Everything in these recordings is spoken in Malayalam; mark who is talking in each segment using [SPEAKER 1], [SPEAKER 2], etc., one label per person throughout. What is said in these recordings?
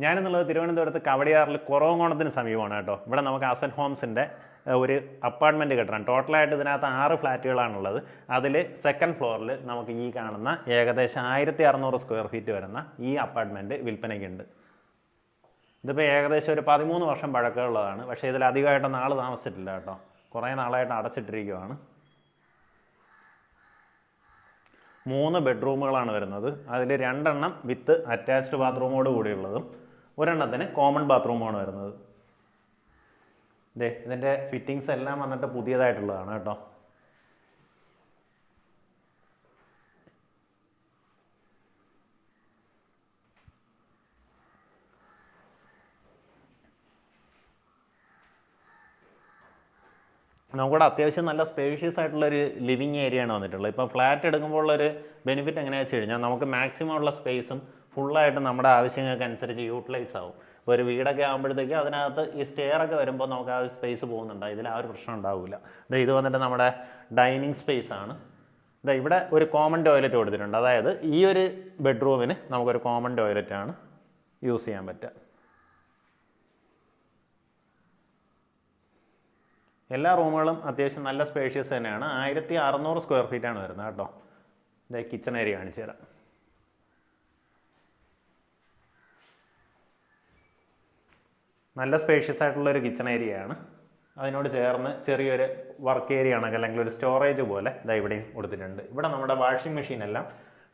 [SPEAKER 1] ഞാനെന്നുള്ളത് തിരുവനന്തപുരത്ത് കവടിയാറിൽ കുറവങ്കോണത്തിന് സമീപമാണ് കേട്ടോ. ഇവിടെ നമുക്ക് അസൻ ഹോംസിന്റെ ഒരു അപ്പാർട്ട്മെന്റ് കെട്ടണം ടോട്ടലായിട്ട് ഇതിനകത്ത് ആറ് ഫ്ലാറ്റുകളാണുള്ളത്. അതിൽ സെക്കൻഡ് ഫ്ലോറിൽ നമുക്ക് ഈ കാണുന്ന ഏകദേശം ആയിരത്തി അറുന്നൂറ് സ്ക്വയർ ഫീറ്റ് വരുന്ന ഈ അപ്പാർട്ട്മെന്റ് വിൽപ്പനയ്ക്കുണ്ട്. ഇതിപ്പോൾ ഏകദേശം ഒരു പതിമൂന്ന് വർഷം പഴക്കമുള്ളതാണ്. പക്ഷേ ഇതിൽ അധികമായിട്ടൊന്നും ആൾ താമസിച്ചിട്ടില്ല കേട്ടോ. കുറേ നാളായിട്ട് അടച്ചിട്ടിരിക്കുവാണ്. മൂന്ന് ബെഡ്റൂമുകളാണ് വരുന്നത്. അതിൽ രണ്ടെണ്ണം വിത്ത് അറ്റാച്ച്ഡ് ബാത്റൂമോട് കൂടിയുള്ളതും ഒരെണ്ണത്തിന് കോമൺ ബാത്റൂമാണ് വരുന്നത്. ദേ ഇതിന്റെ ഫിറ്റിങ്സ് എല്ലാം വന്നിട്ട് പുതിയതായിട്ടുള്ളതാണ് കേട്ടോ. നമുക്കിവിടെ അത്യാവശ്യം നല്ല സ്പേഷ്യസ് ആയിട്ടുള്ളൊരു ലിവിങ് ഏരിയയാണ് വന്നിട്ടുള്ളത്. ഇപ്പോൾ ഫ്ലാറ്റ് എടുക്കുമ്പോൾ ഉള്ളൊരു ബെനിഫിറ്റ് എങ്ങനെയാണെന്ന് വെച്ച് കഴിഞ്ഞാൽ നമുക്ക് മാക്സിമം ഉള്ള സ്പേസും ഫുള്ളായിട്ട് നമ്മുടെ ആവശ്യങ്ങൾക്ക് അനുസരിച്ച് യൂട്ടിലൈസ് ആവും. ഇപ്പോൾ ഒരു വീടൊക്കെ ആകുമ്പോഴത്തേക്ക് അതിനകത്ത് ഈ സ്റ്റെയർ ഒക്കെ വരുമ്പോൾ നമുക്ക് ആ സ്പേസ് പോകുന്നുണ്ട്. ഇതിൽ ആ ഒരു പ്രശ്നം ഉണ്ടാവില്ല ഇത് വന്നിട്ട് നമ്മുടെ ഡൈനിങ് സ്പേസ് ആണ്. ഇതാ ഇവിടെ ഒരു കോമൺ ടോയ്ലറ്റ് കൊടുത്തിട്ടുണ്ട്. അതായത് ഈ ഒരു ബെഡ്റൂമിന് നമുക്കൊരു കോമൺ ടോയ്ലറ്റ് ആണ് യൂസ് ചെയ്യാൻ പറ്റുക. എല്ലാ റൂമുകളും അത്യാവശ്യം നല്ല സ്പേഷ്യസ് തന്നെയാണ്. ആയിരത്തി അറുന്നൂറ് സ്ക്വയർ ഫീറ്റ് ആണ് വരുന്നത് കേട്ടോ. ഇതേ കിച്ചൺ ഏരിയ കാണിച്ചു തരാം. നല്ല സ്പേഷ്യസ് ആയിട്ടുള്ള ഒരു കിച്ചൺ ഏരിയയാണ് അതിനോട് ചേർന്ന് ചെറിയൊരു വർക്ക് ഏരിയ ആണെങ്കിൽ അല്ലെങ്കിൽ ഒരു സ്റ്റോറേജ് പോലെ ഇതാ ഇവിടെയും കൊടുത്തിട്ടുണ്ട്. ഇവിടെ നമ്മുടെ വാഷിംഗ് മെഷീൻ എല്ലാം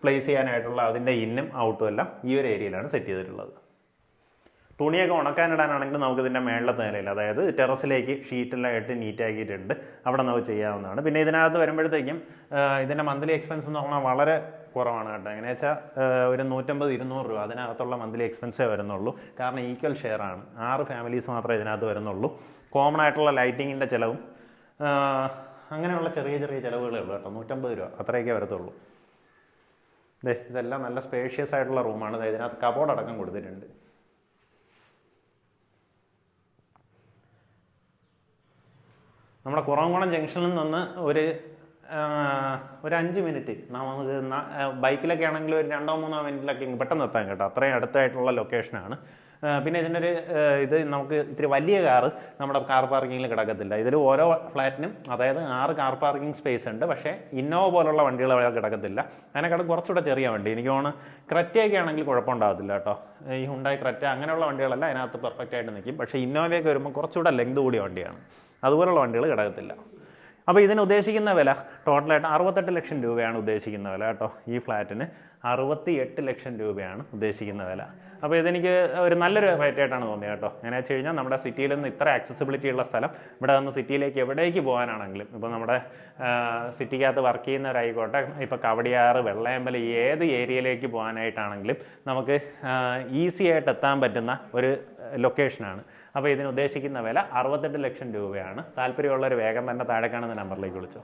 [SPEAKER 1] പ്ലേസ് ചെയ്യാനായിട്ടുള്ള അതിന്റെ ഇന്നും ഔട്ടും എല്ലാം ഈ ഒരു ഏരിയയിലാണ് സെറ്റ് ചെയ്തിട്ടുള്ളത്. തുണിയൊക്കെ ഉണക്കാനിടാനാണെങ്കിൽ നമുക്ക് ഇതിന്റെ മേളിലത്തെ നിലയിൽ അതായത് ടെറസിലേക്ക് ഷീറ്റെല്ലാം ഇട്ട് നീറ്റാക്കിയിട്ടുണ്ട് അവിടെ നമുക്ക് ചെയ്യാവുന്നതാണ്. പിന്നെ ഇതിനകത്ത് വരുമ്പോഴത്തേക്കും ഇതിന്റെ മന്ത്ലി എക്സ്പെൻസ് എന്ന് പറഞ്ഞാൽ വളരെ കുറവാണ് കേട്ടോ. എങ്ങനെ വെച്ചാൽ ഒരു നൂറ്റമ്പത് ഇരുന്നൂറ് രൂപ അതിനകത്തുള്ള മന്ത്ലി എക്സ്പെൻസേ വരുന്നുള്ളൂ. കാരണം ഈക്വൽ ഷെയർ ആണ്. ആറ് ഫാമിലീസ് മാത്രമേ ഇതിനകത്ത് വരുന്നുള്ളൂ. കോമൺ ആയിട്ടുള്ള ലൈറ്റിങ്ങിന്റെ ചിലവും അങ്ങനെയുള്ള ചെറിയ ചെറിയ ചിലവുകളേ ഉള്ളൂ കേട്ടോ. നൂറ്റമ്പത് രൂപ അത്രയൊക്കെ വരത്തുള്ളൂ. ദേ ഇതെല്ലാം നല്ല സ്പേഷ്യസ് ആയിട്ടുള്ള റൂമാണ് ഇതിനകത്ത് കബോർഡ് അടക്കം കൊടുത്തിട്ടുണ്ട്. നമ്മുടെ കുറവംകുളം ജംഗ്ഷനിൽ നിന്ന് ഒരു ഒരു അഞ്ച് മിനിറ്റ്. നമുക്ക് ബൈക്കിലൊക്കെ ആണെങ്കിൽ ഒരു രണ്ടോ മൂന്നോ മിനിറ്റിലൊക്കെ പെട്ടെന്ന് എത്താൻ കേട്ടോ. അത്രയും അടുത്തായിട്ടുള്ള ലൊക്കേഷനാണ്. പിന്നെ ഇതിന്റെ ഒരു ഇത് നമുക്ക് ഇത്തിരി വലിയ കാറ് നമ്മുടെ കാർ പാർക്കിങ്ങിൽ കിടക്കത്തില്ല. ഇതിൽ ഓരോ ഫ്ലാറ്റിനും അതായത് ആറ് കാർ പാർക്കിംഗ് സ്പേസ് ഉണ്ട്. പക്ഷേ ഇന്നോവ പോലുള്ള വണ്ടികൾ അവിടെ കിടക്കത്തില്ല. അതിനെക്കാളും കുറച്ചുകൂടെ ചെറിയ വണ്ടി. എനിക്ക് തോന്നുന്നു ക്രെറ്റയൊക്കെ ആണെങ്കിൽ കുഴപ്പമുണ്ടാകത്തില്ല കേട്ടോ. ഈ ഹുണ്ടായി ക്രെറ്റ അങ്ങനെയുള്ള വണ്ടികളല്ല അതിനകത്ത് പെർഫെക്റ്റ് ആയിട്ട് നിൽക്കും. പക്ഷേ ഇന്നോവയൊക്കെ വരുമ്പോൾ കുറച്ചുകൂടെ ലെങ്ത് കൂടിയ വണ്ടിയാണ്. അതുപോലുള്ള വണ്ടികൾ കിടക്കത്തില്ല. അപ്പോൾ ഇതിന് ഉദ്ദേശിക്കുന്ന വില ടോട്ടലായിട്ട് അറുപത്തെട്ട് ലക്ഷം രൂപയാണ് ഉദ്ദേശിക്കുന്ന വില കേട്ടോ ഈ ഫ്ലാറ്റിന്. അറുപത്തി എട്ട് ലക്ഷം രൂപയാണ് ഉദ്ദേശിക്കുന്ന വില. അപ്പോൾ ഇതെനിക്ക് ഒരു നല്ലൊരു റേറ്റ് ആയിട്ടാണ് തോന്നിയത് കേട്ടോ. എങ്ങനെ വെച്ച് കഴിഞ്ഞാൽ നമ്മുടെ സിറ്റിയിൽ നിന്ന് ഇത്ര ആക്സസിബിലിറ്റി ഉള്ള സ്ഥലം ഇവിടെ നിന്ന് സിറ്റിയിലേക്ക് എവിടേക്ക് പോകാനാണെങ്കിലും ഇപ്പോൾ നമ്മുടെ സിറ്റിക്കകത്ത് വർക്ക് ചെയ്യുന്നവരായിക്കോട്ടെ ഇപ്പോൾ കവടിയാറ് വെള്ളയമ്പലം ഏത് ഏരിയയിലേക്ക് പോകാനായിട്ടാണെങ്കിലും നമുക്ക് ഈസി ആയിട്ട് എത്താൻ പറ്റുന്ന ഒരു ലൊക്കേഷനാണ്. അപ്പോൾ ഇതിന് ഉദ്ദേശിക്കുന്ന വില അറുപത്തെട്ട് ലക്ഷം രൂപയാണ്. താല്പര്യമുള്ളവർ വേഗം തന്നെ താഴെ കാണുന്ന നമ്പറിലേക്ക് വിളിച്ചോ.